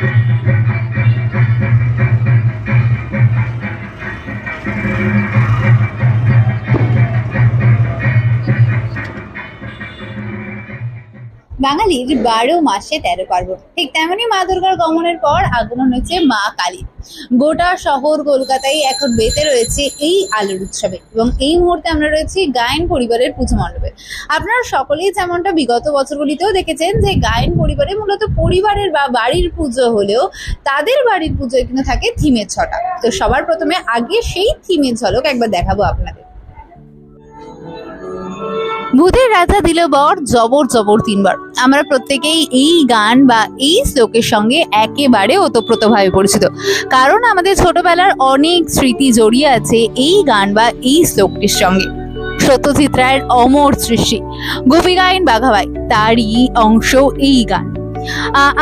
Thank you. বাঙালির বারো মাসে তেরো পার্বণ, ঠিক তেমনই মা দুর্গার গমনের পর আগমন হয়েছে মা কালী। গোটা শহর কলকাতায় এখন বেঁধে রয়েছে এই আলোর উৎসবে এবং এই মুহূর্তে আমরা রয়েছি গায়ন পরিবারের পুজো মণ্ডপে। আপনারা সকলেই যেমনটা বিগত বছরগুলিতেও দেখেছেন যে গায়ন পরিবারে মূলত পরিবারের বা বাড়ির পুজো হলেও তাদের বাড়ির পুজোয় কিন্তু থাকে থিমের ছটা। তো সবার প্রথমে আগে সেই থিমের ঝলক একবার দেখাবো আপনাদের। ভূতের রাজা দিল বর জবর জবর তিনবার। আমরা প্রত্যেকেই এই গান বা এই শ্লোকের সঙ্গে একেবারে ওতপ্রোতভাবে পরিচিত। কারণ আমাদের ছোটবেলার অনেক স্মৃতি জড়িয়ে আছে এই গান বা এই শ্লোকটির সঙ্গে। সত্যজিৎ রায়ের অমর সৃষ্টি গোপী গায়ন বাঘাবাই, তারই অংশ এই গান।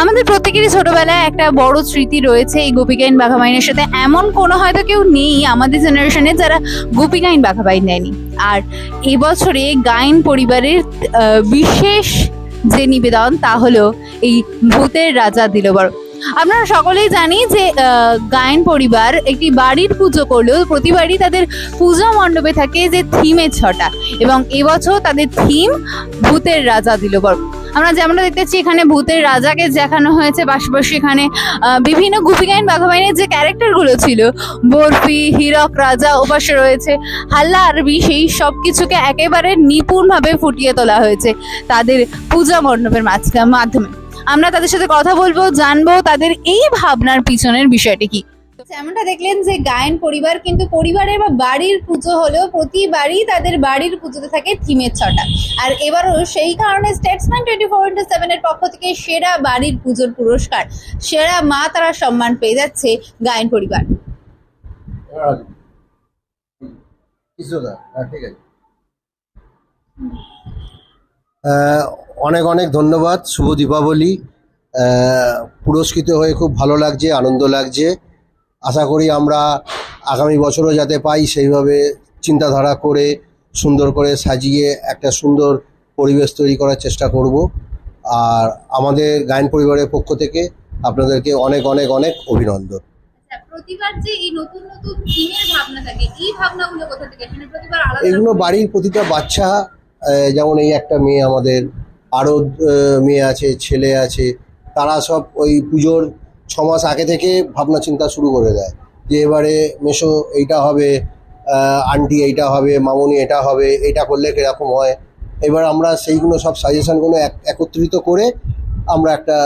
আমাদের প্রত্যেকেরই ছোটবেলায় একটা বড় স্মৃতি রয়েছে এই গোপীগাইন বাঘাবাইনের সাথে। এমন কোনো হয়তো কেউ নেই আমাদের জেনারেশনে যারা গোপীগাইন বাঘাবাইন নেয়নি। আর এবছরে গায়ন পরিবারের বিশেষ যে নিবেদন তা হলো এই ভূতের রাজা দিলবর। আপনারা সকলেই জানি যে গায়ন পরিবার একটি বাড়ির পুজো করলেও প্রতিবারই তাদের পূজা মণ্ডপে থাকে যে থিমের ছটা। এবং এবছর তাদের থিম ভূতের রাজা দিলবর। আমরা যেমনটা দেখতে পাচ্ছি এখানে ভূতের রাজাকে দেখানো হয়েছে, পাশাপাশি এখানে বিভিন্ন গুপিগাইন বাঘাবাইনের যে ক্যারেক্টারগুলো ছিল, বরফি, হীরক, রাজা, ওপাশে রয়েছে, হাল্লা, আরবি, সেই সব কিছুকে একেবারে নিপুণভাবে ফুটিয়ে তোলা হয়েছে তাদের পূজা মণ্ডপের মাধ্যমে। আমরা তাদের সাথে কথা বলব, জানব তাদের এই ভাবনার পিছনের বিষয়টি কি। যেমনটা দেখলেন যে গায়ন পরিবার, কিন্তু পরিবারের বা বাড়ির পুজো হলেও প্রতিবারই তাদের বাড়ির পুজোতে থাকে থিমের ছটা। আর এবারও সেই কারণে স্টেটসম্যান টোয়েন্টি ফোর ইন্টু সেভেনের পক্ষ থেকে সেরা বাড়ির পুজোর পুরস্কার, সেরা মা তারা সম্মান পেয়ে যাচ্ছে গায়ন পরিবার। হ্যাঁ অনেক অনেক ধন্যবাদ, শুভ দীপাবলি। পুরস্কৃত হয়ে খুব ভালো লাগছে, আনন্দ লাগছে। আশা করি আমরা আগামী বছরও যাতে পাই সেইভাবে চিন্তাধারা করে সুন্দর করে সাজিয়ে একটা সুন্দর পরিবেশ তৈরি করার চেষ্টা করব। আর আমাদের গায়ন পরিবারের পক্ষ থেকে আপনাদেরকে অনেক অনেক অনেক অভিনন্দন। আচ্ছা, প্রতিবার যে এই নতুন নতুন থিমের ভাবনা থাকে এই ভাবনাগুলো কোথা থেকে মানে প্রতিবার আলাদা এগুলো বাড়ির প্রতিটা বাচ্চা যেমন এই একটা মেয়ে আমাদের আরও মেয়ে আছে ছেলে আছে তারা সব ওই পুজোর ছ মাস আগে থেকে ভাবনা চিন্তা শুরু করে দেয় যে এবারে মেশো এইটা হবে আন্টি এইটা হবে মামনি এটা হবে এটা করলে কীরকম হয়। এবার আমরা সেইগুলো সব সাজেশনগুলো এক- একত্রিত করে আমরা একটা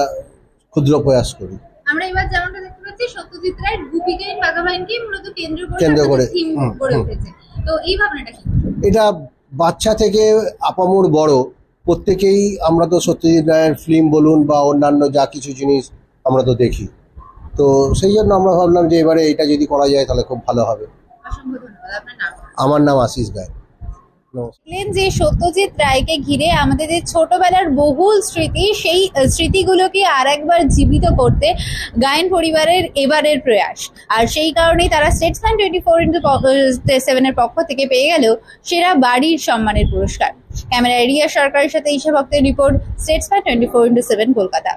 ক্ষুদ্র প্রয়াস করি। আমরা এবার যেমনটা দেখতে পাচ্ছি সত্যজিৎ রায়ের গুপিগাইন বাঘাবাইনকে মূলত কেন্দ্র করে কেন্দ্র করে, হুম, গড়ে হুম। উঠেছে। তো এই ভাবনাটা কি? এটা বাচ্চা থেকে আপামোর বড় প্রত্যেকেই আমরা তো সত্যজিৎ রায়ের ফিল্ম বলুন বা অন্যান্য যা কিছু জিনিস আমরা তো দেখি। তো সেই জন্য আমরা ভাবলাম যে এবারে এটা যদি করা যায় তাহলে খুব ভালো হবে। আমার নাম আশিস গায়। দেখলেন যে সত্যজিৎ রায়কে ঘিরে আমাদের যে ছোটবেলার বহুল স্মৃতি সেই স্মৃতিগুলোকে আর একবার জীবিত করতে গায়ন পরিবারের এবারের প্রয়াস। আর সেই কারণেই তারা স্টেটসম্যান টোয়েন্টি ফোর ইন্টু সেভেনের পক্ষ থেকে পেয়ে গেল সেরা বাড়ির সম্মানের পুরস্কার। ক্যামেরা রিয়া সরকারের সাথে ঈশা ভক্তের report Statesman twenty four into seven Kolkata.